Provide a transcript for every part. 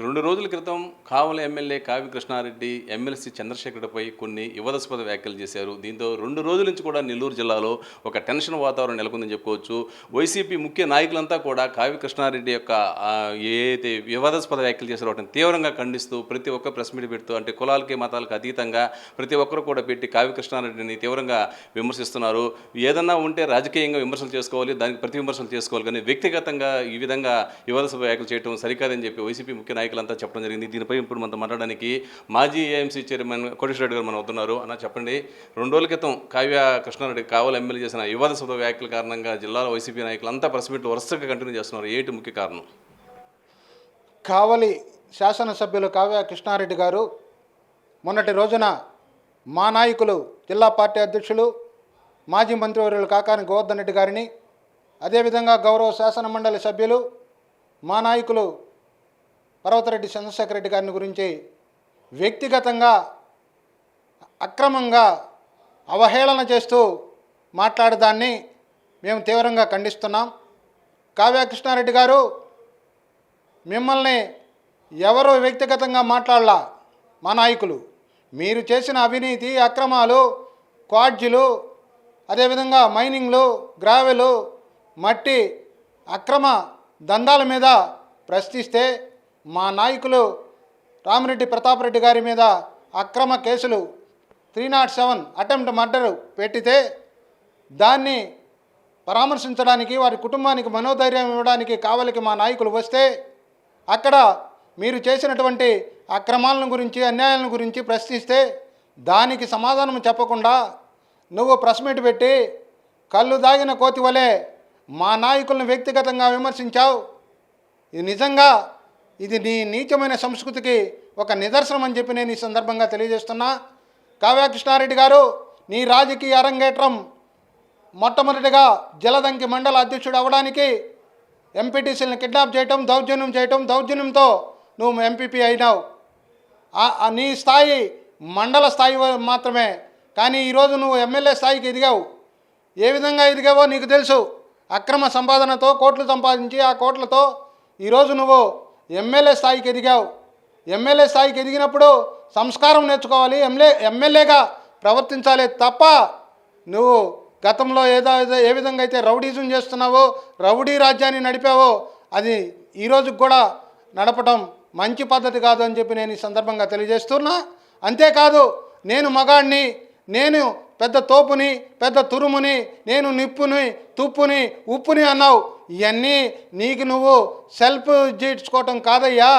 రెండు రోజుల క్రితం కావల ఎమ్మెల్యే కావి కృష్ణారెడ్డి ఎమ్మెల్సీ చంద్రశేఖర్పై కొన్ని వివాదాస్పద వ్యాఖ్యలు చేశారు. దీంతో రెండు రోజుల నుంచి కూడా నెల్లూరు జిల్లాలో ఒక టెన్షన్ వాతావరణం నెలకొందని చెప్పుకోవచ్చు. వైసీపీ ముఖ్య నాయకులంతా కూడా కావి కృష్ణారెడ్డి యొక్క ఏదైతే వివాదాస్పద వ్యాఖ్యలు చేశారో వాటిని తీవ్రంగా ఖండిస్తూ ప్రతి ఒక్క ప్రెస్ మీట్ పెడుతూ అంటే కులాలకి మతాలకు అతీతంగా ప్రతి ఒక్కరు కూడా పెట్టి కావి కృష్ణారెడ్డిని తీవ్రంగా విమర్శిస్తున్నారు. ఏదన్నా ఉంటే రాజకీయంగా విమర్శలు చేసుకోవాలి దానికి ప్రతి విమర్శలు చేసుకోవాలి కానీ వ్యక్తిగతంగా ఈ విధంగా వివాదాస్పద వ్యాఖ్యలు చేయడం సరికాదని చెప్పి వైసీపీ ముఖ్య నాయకులంతా చెప్పడం జరిగింది. దీనిపై ఇప్పుడు మనతో మాట్లాడడానికి మాజీ ఏఎంసీ చైర్మన్ కోటేశ్వరరెడ్డి గారు మనం అవుతున్నారు అన్న చెప్పండి. రెండు రోజుల క్రితం కావ్య కృష్ణారెడ్డి కావలి ఎమ్మెల్యే చేసిన వివాదాస్పద వ్యాఖ్యల కారణంగా జిల్లాలో వైసీపీ నాయకులు అంతా ప్రెస్ మీట్లు వరుసగా కంటిన్యూ చేస్తున్నారు. ఏంటి ముఖ్య కారణం? కావలి శాసనసభ్యులు కావ్య కృష్ణారెడ్డి గారు మొన్నటి రోజున మా నాయకులు జిల్లా పార్టీ అధ్యక్షులు మాజీ మంత్రివర్యులు కాకాని గోవర్ధన్ రెడ్డి గారిని అదేవిధంగా గౌరవ శాసన మండలి సభ్యులు మా నాయకులు పర్వతరెడ్డి చంద్రశేఖర రెడ్డి గారిని గురించి వ్యక్తిగతంగా అక్రమంగా అవహేళన చేస్తూ మాట్లాడదాన్ని మేము తీవ్రంగా ఖండిస్తున్నాం. కావ్య కృష్ణారెడ్డి గారు మిమ్మల్ని ఎవరు వ్యక్తిగతంగా మాట్లాడలా? మా నాయకులు. మీరు చేసిన అవినీతి అక్రమాలు క్వాడ్జీలు అదేవిధంగా మైనింగ్లు గ్రావెలు మట్టి అక్రమ దందాల మీద ప్రశ్నిస్తే మా నాయకులు రామిరెడ్డి ప్రతాప్ రెడ్డి గారి మీద అక్రమ కేసులు three nought seven attempt murder పెట్టితే దాన్ని పరామర్శించడానికి వారి కుటుంబానికి మనోధైర్యం ఇవ్వడానికి కావలికి మా నాయకులు వస్తే అక్కడ మీరు చేసినటువంటి అక్రమాలను గురించి అన్యాయాలను గురించి ప్రశ్నిస్తే దానికి సమాధానం చెప్పకుండా నువ్వు ప్రెస్ మీట్ పెట్టి కళ్ళు దాగిన కోతి వలె మా నాయకులను వ్యక్తిగతంగా విమర్శించావు. ఇది నిజంగా ఇది నీ నీచమైన సంస్కృతికి ఒక నిదర్శనం అని చెప్పి నేను ఈ సందర్భంగా తెలియజేస్తున్నా. కావ్య కృష్ణారెడ్డి గారు నీ రాజకీయ అరంగేట్రం మొట్టమొదటిగా జలదంకి మండల అధ్యక్షుడు అవ్వడానికి ఎంపీటీసీలను కిడ్నాప్ చేయటం దౌర్జన్యం చేయటం దౌర్జన్యంతో నువ్వు ఎంపీపీ అయినావు. నీ స్థాయి మండల స్థాయి మాత్రమే. కానీ ఈరోజు నువ్వు ఎమ్మెల్యే స్థాయికి ఎదిగావు. ఏ విధంగా ఎదిగావో నీకు తెలుసు. అక్రమ సంపాదనతో కోట్లు సంపాదించి ఆ కోట్లతో ఈరోజు నువ్వు ఎమ్మెల్యే స్థాయికి ఎదిగావు. ఎమ్మెల్యే స్థాయికి ఎదిగినప్పుడు సంస్కారం నేర్చుకోవాలి. ఎమ్మెల్యే ఎమ్మెల్యేగా ప్రవర్తించాలి తప్ప నువ్వు గతంలో ఏదో ఏదో ఏ విధంగా అయితే రౌడీజం చేస్తున్నావో రౌడీ రాజ్యాన్ని నడిపావో అది ఈరోజు కూడా నడపటం మంచి పద్ధతి కాదు అని చెప్పి నేను ఈ సందర్భంగా తెలియజేస్తున్నా. అంతేకాదు నేను మగాడిని నేను పెద్ద తోపుని పెద్ద తురుముని నేను నిప్పుని తుప్పుని ఉప్పుని అన్నావు. ఇవన్నీ నీకు నువ్వు సెల్ఫ్ చేర్చుకోవటం కాదయ్యా.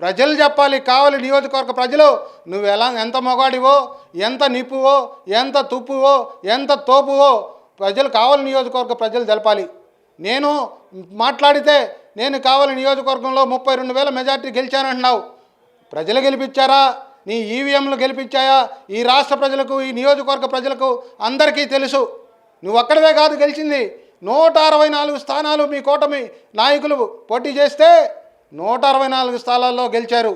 ప్రజలు చెప్పాలి కావాలి నియోజకవర్గ ప్రజలు నువ్వు ఎలా ఎంత మొగాడివో ఎంత నిప్పువో ఎంత తుప్పువో ఎంత తోపువో ప్రజలు కావాలి నియోజకవర్గ ప్రజలు తెలపాలి. నేను మాట్లాడితే నేను కావాలి నియోజకవర్గంలో ముప్పై రెండు వేల మెజార్టీ గెలిచానంటున్నావు. ప్రజలు గెలిపించారా? నీ ఈవీఎంలు గెలిపించాయా? ఈ రాష్ట్ర ప్రజలకు ఈ నియోజకవర్గ ప్రజలకు అందరికీ తెలుసు. నువ్వు ఒక్కడవే కాదు గెలిచింది. నూట అరవై నాలుగు స్థానాలు మీ కూటమి నాయకులు పోటీ చేస్తే నూట అరవై నాలుగు స్థానాల్లో గెలిచారు.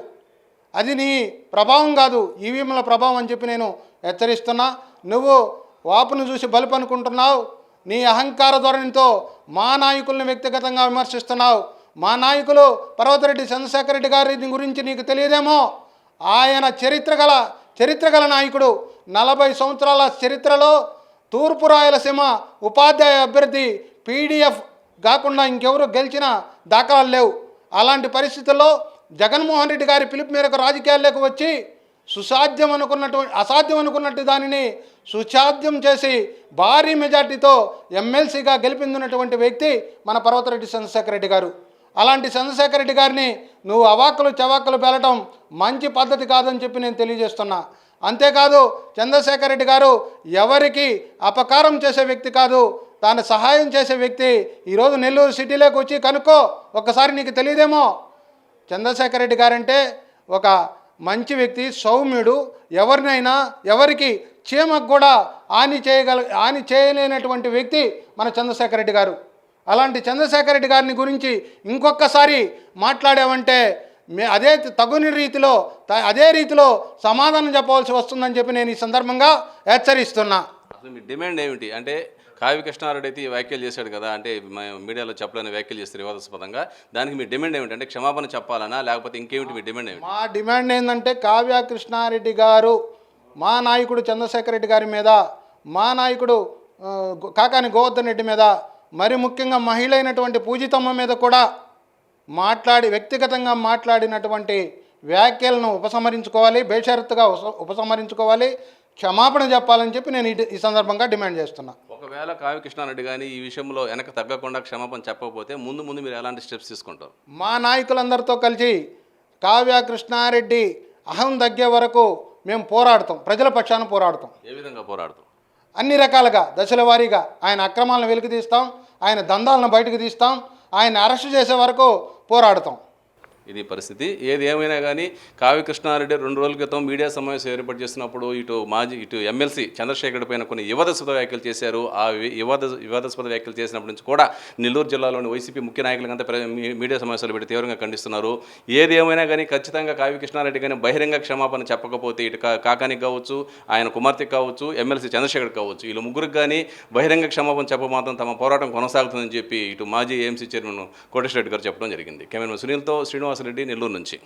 అది నీ ప్రభావం కాదు ఈవీఎంల ప్రభావం అని చెప్పి నేను హెచ్చరిస్తున్నా. నువ్వు వాపును చూసి బలుపు అనుకుంటున్నావు నీ అహంకార ధోరణితో మా నాయకుల్ని వ్యక్తిగతంగా విమర్శిస్తున్నావు. మా నాయకులు పర్వతరెడ్డి చంద్రశేఖర రెడ్డి గారి గురించి నీకు తెలియదేమో? ఆయన చరిత్ర గల చరిత్ర గల నాయకుడు. నలభై సంవత్సరాల చరిత్రలో తూర్పు రాయలసీమ ఉపాధ్యాయ అభ్యర్థి పీడిఎఫ్ కాకుండా ఇంకెవరు గెలిచిన దాఖలాలు లేవు. అలాంటి పరిస్థితుల్లో జగన్మోహన్ రెడ్డి గారి పిలుపు మేరకు రాజకీయాల్లోకి వచ్చి సుసాధ్యం అనుకున్నటువంటి అసాధ్యం అనుకున్నట్టు దానిని సుసాధ్యం చేసి భారీ మెజార్టీతో ఎమ్మెల్సీగా గెలిపిందినటువంటి వ్యక్తి మన పర్వతరెడ్డి చంద్రశేఖర్ రెడ్డి గారు. అలాంటి చంద్రశేఖర్ రెడ్డి గారిని నువ్వు అవాక్కులు చవాక్కలు పేలటం మంచి పద్ధతి కాదని చెప్పి నేను తెలియజేస్తున్నా. అంతేకాదు చంద్రశేఖర్ రెడ్డి గారు ఎవరికి అపకారం చేసే వ్యక్తి కాదు తాను సహాయం చేసే వ్యక్తి ఈరోజు నెల్లూరు సిటీలోకి వచ్చి కనుక్కో ఒక్కసారి నీకు తెలియదేమో. చంద్రశేఖర్ రెడ్డి గారంటే ఒక మంచి వ్యక్తి సౌమ్యుడు ఎవరినైనా ఎవరికి చీమకు కూడా హాని చేయగల హాని చేయలేనటువంటి వ్యక్తి మన చంద్రశేఖర్ రెడ్డి గారు. అలాంటి చంద్రశేఖర్ రెడ్డి గారిని గురించి ఇంకొకసారి మాట్లాడామంటే మే అదే తగుని రీతిలో త- అదే రీతిలో సమాధానం చెప్పవలసి వస్తుందని చెప్పి నేను ఈ సందర్భంగా హెచ్చరిస్తున్నా. అసలు మీ డిమాండ్ ఏమిటి? అంటే కావి కృష్ణారెడ్డి అయితే ఈ వ్యాఖ్యలు చేశాడు కదా అంటే మీడియాలో చెప్పలేని వ్యాఖ్యలు చేస్తారు వివాదాస్పదంగా. దానికి మీ డిమాండ్ ఏమిటంటే క్షమాపణ చెప్పాలనా లేకపోతే ఇంకేమిటి మీ డిమాండ్ ఏమిటి? మా డిమాండ్ ఏంటంటే కావ్య కృష్ణారెడ్డి గారు మా నాయకుడు చంద్రశేఖర్ రెడ్డి గారి మీద మా నాయకుడు కాకాని గోవర్ధన్ రెడ్డి మీద మరి ముఖ్యంగా మహిళ అయినటువంటి పూజితమ్మ మీద కూడా మాట్లాడి వ్యక్తిగతంగా మాట్లాడినటువంటి వ్యాఖ్యలను ఉపసంహరించుకోవాలి బేషరత్తుగా ఉపస- ఉపసంహరించుకోవాలి క్షమాపణ చెప్పాలని చెప్పి నేను ఈ- సందర్భంగా డిమాండ్ చేస్తున్నా. ఒకవేళ కావి కృష్ణారెడ్డి కానీ ఈ విషయంలో వెనక తగ్గకుండా క్షమాపణ చెప్పకపోతే ముందు ముందు మీరు ఎలాంటి స్టెప్స్ తీసుకుంటారు? మా నాయకులందరితో కలిసి కావ్య కృష్ణారెడ్డి అహం తగ్గే వరకు మేము పోరాడతాం ప్రజల పక్షాన పోరాడతాం. ఏ విధంగా పోరాడుతాం? అన్ని రకాలుగా దశల వారీగా ఆయన అక్రమాలను వెలికి తీస్తాం ఆయన దందాలను బయటకు తీస్తాం ఆయన అరెస్ట్ చేసే వరకు పోరాడతాం. ఇది పరిస్థితి. ఏది ఏమైనా కానీ కావ్య కృష్ణారెడ్డి రెండు రోజుల క్రితం మీడియా సమావేశం ఏర్పాటు చేసినప్పుడు ఇటు మాజీ ఇటు ఎమ్మెల్సీ చంద్రశేఖర్ పైన కొన్ని యువదస్పద వ్యాఖ్యలు చేశారు. ఆ వి- వివాద వివాదాస్పద వ్యాఖ్యలు చేసినప్పటి నుంచి కూడా నెల్లూరు జిల్లాలోని వైసీపీ ముఖ్య నాయకులంతా ప్ర- మీ- మీడియా సమావేశాలు పెట్టి తీవ్రంగా ఖండిస్తున్నారు. ఏది ఏమైనా కానీ ఖచ్చితంగా కావ్య కృష్ణారెడ్డి కానీ బహిరంగ క్షమాపణ చెప్పకపోతే ఇటు కాకానికి కావచ్చు ఆయన కుమార్తెకి కావచ్చు ఎమ్మెల్సీ చంద్రశేఖర్ కావచ్చు వీళ్ళు ముగ్గురికి కానీ బహిరంగ క్షమాపణ చెప్ప మాత్రం తమ పోరాటం కొనసాగుతుందని చెప్పి ఇటు మాజీ ఏఎంసీ చైర్మన్ కోటేశ్వర రెడ్డి గారు చెప్పడం జరిగింది. కెమెరా సునీల్తో శ్రీనివాసరెడ్డి నెల్లూరు నుంచి.